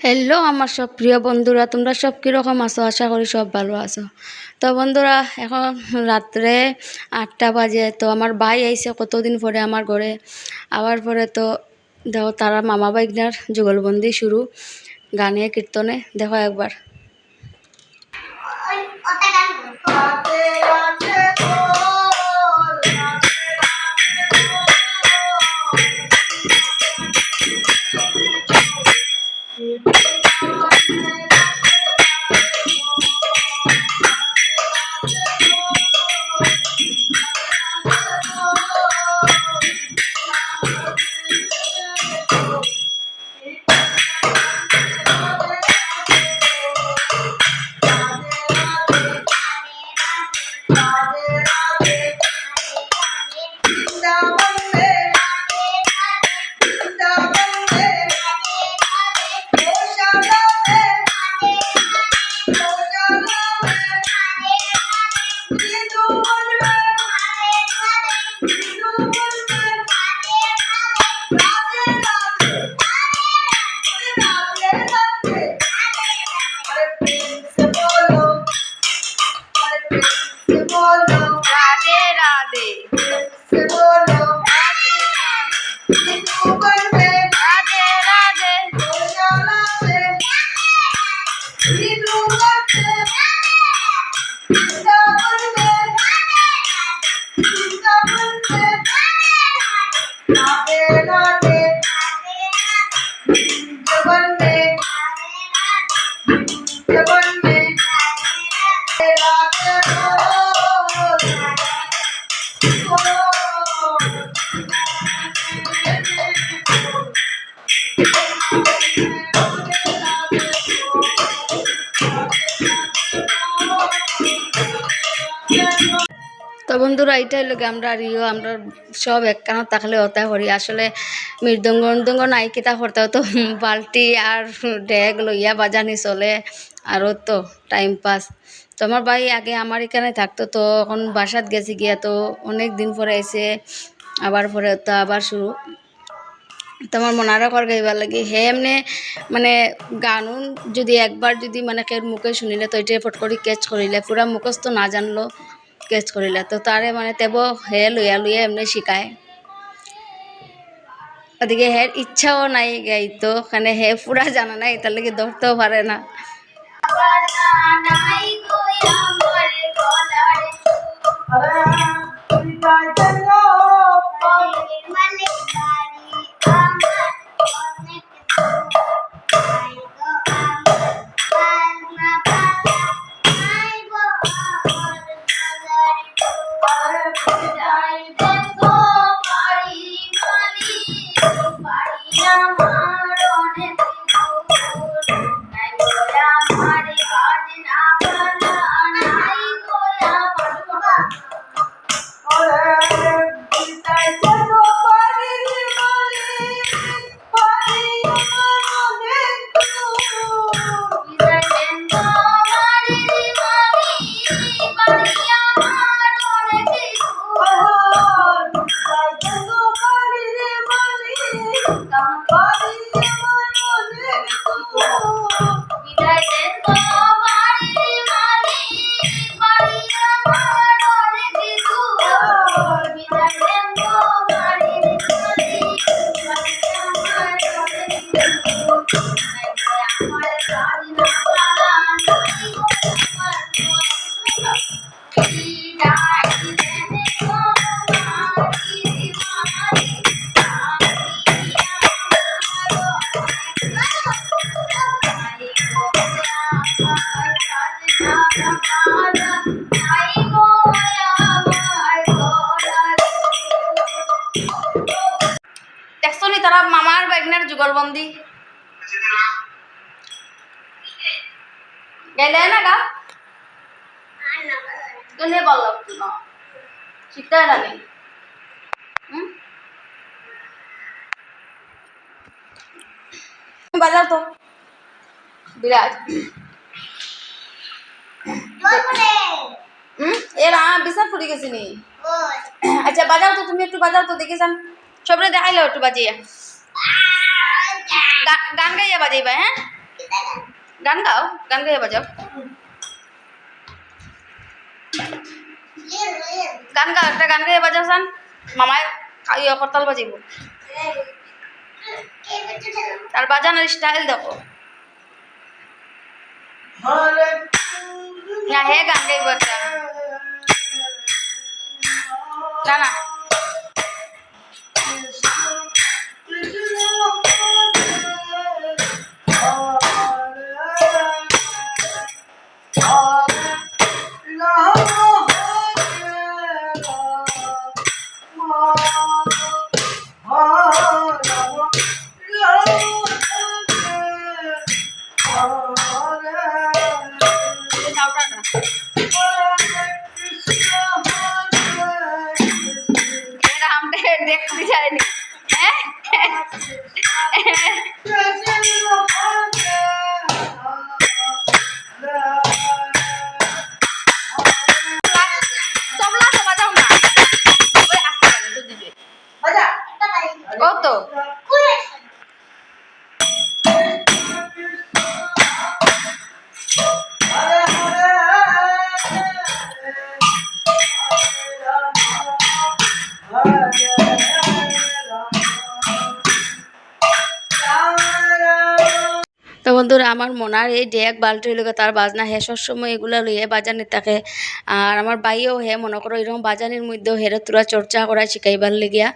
Hello আমার সব প্রিয় বন্ধুরা, তোমরা সব কীরকম আছো? আশা করি সব ভালো আছো। তো বন্ধুরা, এখন রাত্রে আটটা বাজে, তো আমার ভাই আইসে কতদিন পরে আমার ঘরে? আবার পরে তো দেখো, তারা মামা বাইকনার যুগলবন্দি শুরু, গানে, কীর্তনে, দেখো একবার। বন্ধুরা এইটাই লোক আমরা ইয়ে আমরা সব একখানা থাকলে ওটা করি। আসলে মৃদঙ্গ মৃদঙ্গ নাই কিতা করতে তো, বালতি আর ডেগ লইয়া বাজানি চলে। আরও তো টাইম পাস তো আমার ভাই আগে আমার এখানে থাকতো, তো এখন বাসাত গেছি গিয়া তো অনেক দিন পরে এসে আবার পরে তো আবার শুরু। তোমার মনারা কর গাইবার লাগে। হে এমনি মানে গানুন যদি একবার যদি মানে কের মুখে শুনিলে তো এটা ফট করে কেচ করিলে। পুরা মুখস্থ না জানলো। কেচ করিলে তো তারে মানে তেব হে লইয়া লইয়া এমনি শিকায়। ওদিকে হের ইচ্ছাও নাই গাইতো মানে হে পুরা জানা নাই তার লাগে ধরতেও পারে না। দেখছ নি তারা মামার বাইকনের যুগলবন্দি? গেলে না গা? গেলে বললাম না? শিখতে লাগে বাজাও তো। হুম এর আ বিশাল ফুটে গেছি নি। আচ্ছা বাজাও তো তুমি একটু বাজাও তো দেখে যান। সবরে দেখাইলো একটু বাজিয়ে। গান গাইয়া বাজাইবা হ্যাঁ? গান? গাও গান গাইয়ে বাজাও। গান গাও একটা গান গাইয়ে বাজাও সান মামায় করতাল বাজিব আর বাজানোর স্টাইল দেখো। না হে গান গাইব Bye. তো বন্ধুরা, আমার মনার এই ডেক বাল্টি হইলে তার বাজনা হে সময় এগুলা লইয়ে বাজানি থাকে। আর আমার বাইও হে, মনে করো, এরকম বাজানির মধ্যেও হেরে তোরা চর্চা করা শিখাইবার লেগিয়া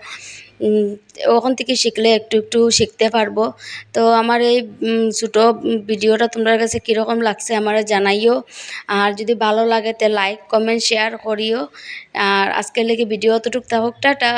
ওখান থেকে শিখলে একটু একটু শিখতে পারব। তো আমার এই ছোটো ভিডিওটা তোমার কাছে কীরকম লাগছে আমার জানাইও। আর যদি ভালো লাগে তে লাইক কমেন্ট শেয়ার করিও। আর আজকের লেগে ভিডিও অতটুক থাকুক, টাটা।